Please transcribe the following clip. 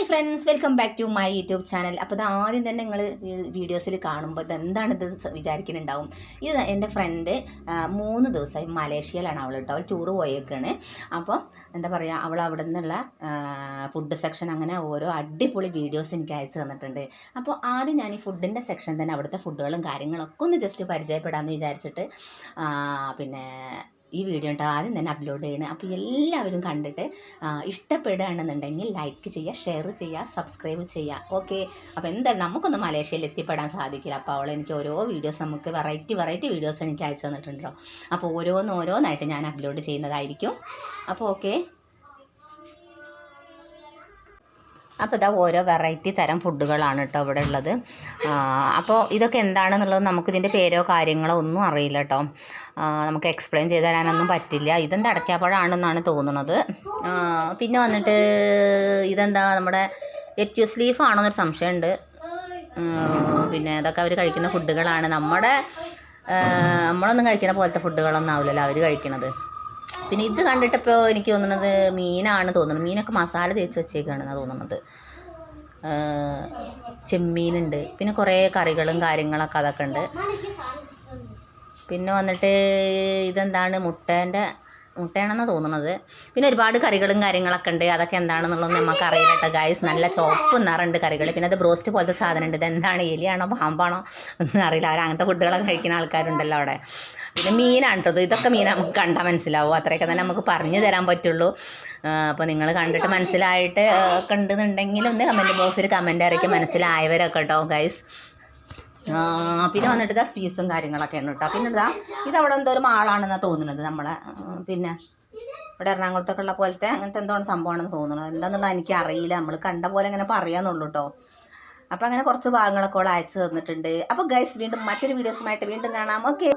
Hi friends welcome back to my YouTube channel അപ്പോൾ ഇത് ആദ്യം തന്നെ നിങ്ങൾ വീഡിയോസിൽ കാണുമ്പോൾ ഇത് എന്താണിത് വിചാരിക്കുന്നുണ്ടാവും? ഇത് എന്റെ ഫ്രണ്ട് മൂന്ന് ദിവസമായി മലേഷ്യയിലാണ് അവൾ കേട്ടോ. അവൾ ടൂറ് പോയേക്കാണ്. അപ്പോൾ എന്താ പറയുക അവൾ അവിടെ നിന്നുള്ള ഫുഡ് സെക്ഷൻ അങ്ങനെ ഓരോ അടിപൊളി വീഡിയോസ് എനിക്ക് അയച്ചു തന്നിട്ടുണ്ട്. അപ്പോൾ ആദ്യം ഞാൻ ഈ ഫുഡിന്റെ സെക്ഷൻ തന്നെ അവിടുത്തെ ഫുഡുകളും കാര്യങ്ങളൊക്കെ ഒന്ന് ജസ്റ്റ് പരിചയപ്പെടാമെന്ന് വിചാരിച്ചിട്ട് പിന്നെ ഈ വീഡിയോ ഉണ്ടോ ആദ്യം തന്നെ അപ്ലോഡ് ചെയ്യണം. അപ്പോൾ എല്ലാവരും കണ്ടിട്ട് ഇഷ്ടപ്പെടുകയാണെന്നുണ്ടെങ്കിൽ ലൈക്ക് ചെയ്യുക ഷെയർ ചെയ്യുക സബ്സ്ക്രൈബ് ചെയ്യുക. ഓക്കെ അപ്പോൾ എന്തായാലും നമുക്കൊന്ന് മലേഷ്യയിൽ എത്തിപ്പെടാൻ സാധിക്കില്ല. അപ്പോൾ അവൾ എനിക്ക് ഓരോ വീഡിയോസ് നമുക്ക് വെറൈറ്റി വെറൈറ്റി വീഡിയോസ് എനിക്ക് അയച്ചു തന്നിട്ടുണ്ടല്ലോ. അപ്പോൾ ഓരോന്നോരോന്നായിട്ട് ഞാൻ അപ്ലോഡ് ചെയ്യുന്നതായിരിക്കും. അപ്പോൾ ഓക്കെ അപ്പോൾ ഇതാ ഓരോ വെറൈറ്റി തരം ഫുഡുകളാണ് കേട്ടോ ഇവിടെ ഉള്ളത്. അപ്പോൾ ഇതൊക്കെ എന്താണെന്നുള്ളത് നമുക്കിതിന്റെ പേരോ കാര്യങ്ങളോ ഒന്നും അറിയില്ല കേട്ടോ നമുക്ക് എക്സ്പ്ലെയിൻ ചെയ്ത് തരാനൊന്നും പറ്റില്ല. ഇതെന്താ അടയ്ക്കാപ്പഴാണെന്നാണ് തോന്നുന്നത് പിന്നെ വന്നിട്ട് ഇതെന്താ നമ്മുടെ എറ്റ്യൂസ് ലീഫ് ആണോ എന്നൊരു സംശയമുണ്ട് പിന്നെ അതൊക്കെ അവർ കഴിക്കുന്ന ഫുഡുകളാണ് നമ്മുടെ നമ്മളൊന്നും കഴിക്കുന്ന പോലത്തെ ഫുഡുകളൊന്നും ആവില്ലല്ലോ അവർ കഴിക്കണത്. പിന്നെ ഇത് കണ്ടിട്ടിപ്പോൾ എനിക്ക് തോന്നുന്നത് മീനാണ് തോന്നുന്നത്. മീനൊക്കെ മസാല തേച്ച് വെച്ചേക്കാണെന്നാണ് തോന്നുന്നത്. ചെമ്മീനുണ്ട്. പിന്നെ കുറേ കറികളും കാര്യങ്ങളൊക്കെ അതൊക്കെ ഉണ്ട്. പിന്നെ വന്നിട്ട് ഇതെന്താണ്? മുട്ടേന്റെ മുട്ടയാണെന്നാണ് തോന്നുന്നത്. പിന്നെ ഒരുപാട് കറികളും കാര്യങ്ങളൊക്കെ ഉണ്ട്. അതൊക്കെ എന്താണെന്നുള്ളത് നമുക്ക് അറിയില്ല ഗൈസ് നല്ല ചോപ്പ് നിറണ്ട് കറികൾ. പിന്നെ അത് ബ്രോസ്റ്റ് പോലത്തെ സാധനം ഉണ്ട് ഇത് എന്താണ് എലിയാണോ? പാമ്പാണോ? ഒന്നും അറിയില്ല. അവർ അങ്ങനത്തെ ഫുഡുകളൊക്കെ കഴിക്കുന്ന ആൾക്കാരുണ്ടല്ലോ അവിടെ. പിന്നെ മീനാണ് കേട്ടോ ഇതൊക്കെ മീൻ നമുക്ക് കണ്ടാൽ മനസ്സിലാവും. അത്രയൊക്കെ തന്നെ നമുക്ക് പറഞ്ഞു തരാൻ പറ്റുള്ളൂ. അപ്പോൾ നിങ്ങൾ കണ്ടിട്ട് മനസ്സിലായിട്ട് ഒക്കെ ഉണ്ടെന്നുണ്ടെങ്കിൽ ഒന്ന് കമന്റ് ബോക്സിൽ കമന്റ് ഇറക്കി മനസ്സിലായവരൊക്കെ കേട്ടോ ഗൈസ് പിന്നെ വന്നിട്ട് ഇതാ സ്പീസും കാര്യങ്ങളൊക്കെയാണ് കേട്ടോ പിന്നെ ഇതാ ഇതവിടെ എന്തോ ഒരു മാളാണെന്നാണ് തോന്നുന്നത് നമ്മളെ പിന്നെ ഇവിടെ എറണാകുളത്തൊക്കെ ഉള്ള പോലത്തെ അങ്ങനത്തെ എന്തോ സംഭവമാണെന്ന് തോന്നുന്നത്. എന്താണെന്നുള്ളത് എനിക്ക് അറിയില്ല. നമ്മൾ കണ്ട പോലെ അങ്ങനെ പറയാന്നുള്ളൂ കേട്ടോ അപ്പോൾ അങ്ങനെ കുറച്ച് ഭാഗങ്ങളൊക്കെ അവൾ അയച്ചു തന്നിട്ടുണ്ട്. അപ്പോൾ ഗൈസ് വീണ്ടും മറ്റൊരു വീഡിയോസുമായിട്ട് വീണ്ടും കാണാം. ഓക്കെ